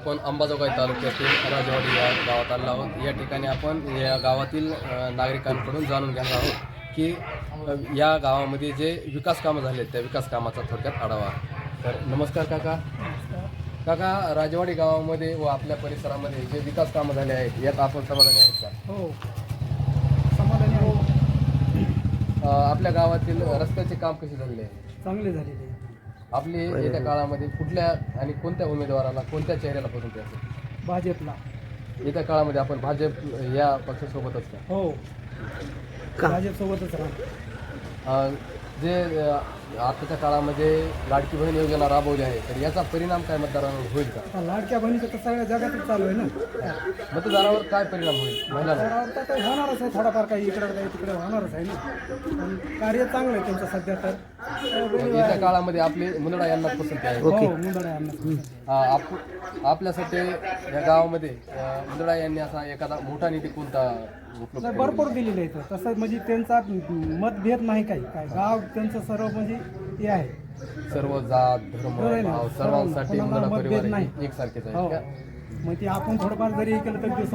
आपण अंबाजोगाई तालुक्यातील राजवाडी या गावात आलो आहोत. या ठिकाणी आपण या गावातील नागरिकांकडून जाणून घेणार आहोत की या गावामध्ये जे विकास कामं झाले त्या विकास कामाचा थोडक्यात आढावा. तर नमस्कार काका. काका राजवाडी गावामध्ये व आपल्या परिसरामध्ये जे विकास कामं झाले आहेत यात आपण समाधानी आहेत का? हो. समाधानी हो आपल्या गावातील रस्त्याचे काम कसे झालेले आहे? चांगले झालेले आहे. आपली येत्या काळामध्ये कुठल्या आणि कोणत्या उमेदवाराला कोणत्या चेहऱ्याला पसंती असेल भाजपला. येत्या काळामध्ये आपण भाजप या पक्षासोबतच का? हो. भाजपसोबतच राहा अ, जे आताच्या काळामध्ये लाडकी बहीण योजना राबवली आहे तर याचा परिणाम काय मतदारांवर होईल का? लाडक्या बहिणीचं तर सगळ्या जगातच चालू आहे ना. मतदारावर काय परिणाम होईल? महिलांना तर होणारच आहे थोडाफार काही इकडं काही तिकडे होणारच आहे ना. पण कार्य चांगलं आहे त्यांचं सध्या तर. येत्या काळामध्ये आपली मुलडा यांना पसंती आहे. हो मुंदडा. अ, आप आपल्यासाठी या गावामध्ये अ, मुलडा यांनी असा एखादा मोठा निधी कोणता उपलब्ध नाही, भरपूर दिलेलं आहे. तसं म्हणजे त्यांचा मतभेद नाही काही. काय गाव त्यांचं सर्व म्हणजे हे आहे सर्व जात धर्म होय ना. भाव सर्वांसाठी मतभेद परिवार नाही. हे एकसारखेच हो आहे का मग ते आपण थोडंफार जरी हे केलं तर ते